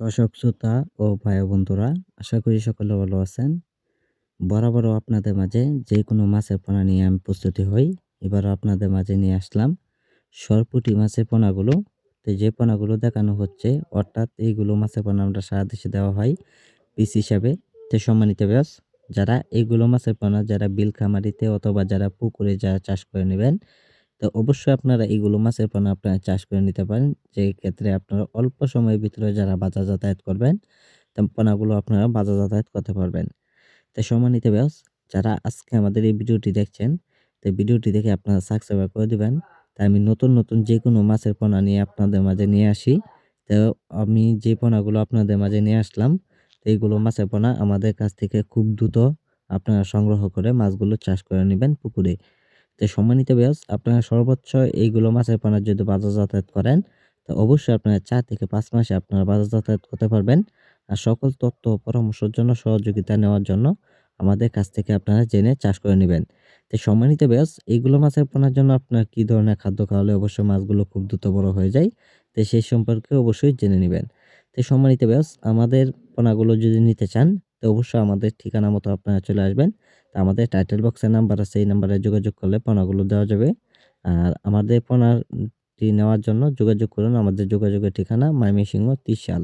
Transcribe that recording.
দর্শক, শ্রোতা ও ভাই বন্ধুরা, আশা করি সকলে ভালো আছেন। বরাবরও আপনাদের মাঝে যে কোনো মাছের পোনা নিয়ে আমি প্রস্তুতি হই। এবারও আপনাদের মাঝে নিয়ে আসলাম সরপুটি মাছের পোনাগুলো। তো যে পোনাগুলো দেখানো হচ্ছে, অর্থাৎ এইগুলো মাছের পোনা আমরা সারা দেশে দেওয়া হয় পিস হিসাবে। তো সম্মানিত ব্যাস যারা এইগুলো মাছের পোনা, যারা বিল খামারিতে অথবা যারা পুকুরে যারা চাষ করে নেবেন তো অবশ্যই আপনারা এইগুলো মাছের পোনা আপনারা চাষ করে নিতে পারেন। যে ক্ষেত্রে আপনারা অল্প সময়ের ভিতরে যারা বাজার যাতায়াত করবেন তো পোনাগুলো আপনারা বাজার যাতায়াত করতে পারবেন। তো সম্মানিত ব্যাস যারা আজকে আমাদের এই ভিডিওটি দেখছেন, তো ভিডিওটি দেখে আপনারা সাবস্ক্রাইব করে দেবেন। তাই আমি নতুন নতুন যে কোনো মাছের পোনা নিয়ে আপনাদের মাঝে নিয়ে আসি। তো আমি যে পোনাগুলো আপনাদের মাঝে নিয়ে আসলাম, তো এইগুলো মাছের পোনা আমাদের কাছ থেকে খুব দ্রুত আপনারা সংগ্রহ করে মাছগুলো চাষ করে নেবেন পুকুরে। তো সম্মানিত ব্যাস আপনারা সর্বোচ্চ এইগুলো মাছের পোনার যদি বাজার যাতায়াত করেন, তো অবশ্যই আপনারা চার থেকে পাঁচ মাসে আপনারা বাজার যাতায়াত করতে পারবেন। আর সকল তথ্য পরামর্শের জন্য সহযোগিতা নেওয়ার জন্য আমাদের কাছ থেকে আপনারা জেনে চাষ করে নেবেন। তো সম্মানিত ব্যাস এইগুলো মাছের পোনার জন্য আপনার কী ধরনের খাদ্য খাওয়ালে অবশ্যই মাছগুলো খুব দ্রুত বড় হয়ে যায়, তো সেই সম্পর্কে অবশ্যই জেনে নেবেন। তো সম্মানিত ব্যাস আমাদের পোনাগুলো যদি নিতে চান তো অবশ্যই আমাদের ঠিকানা মতো আপনারা চলে আসবেন। তো আমাদের টাইটেল বক্সের নাম্বার আছে, এই নাম্বারে যোগাযোগ করলে পোনাগুলো দেওয়া যাবে। আর আমাদের পোনাটি নেওয়ার জন্য যোগাযোগ করুন। আমাদের যোগাযোগের ঠিকানা মাইমিসিংহ ত্রিশাল।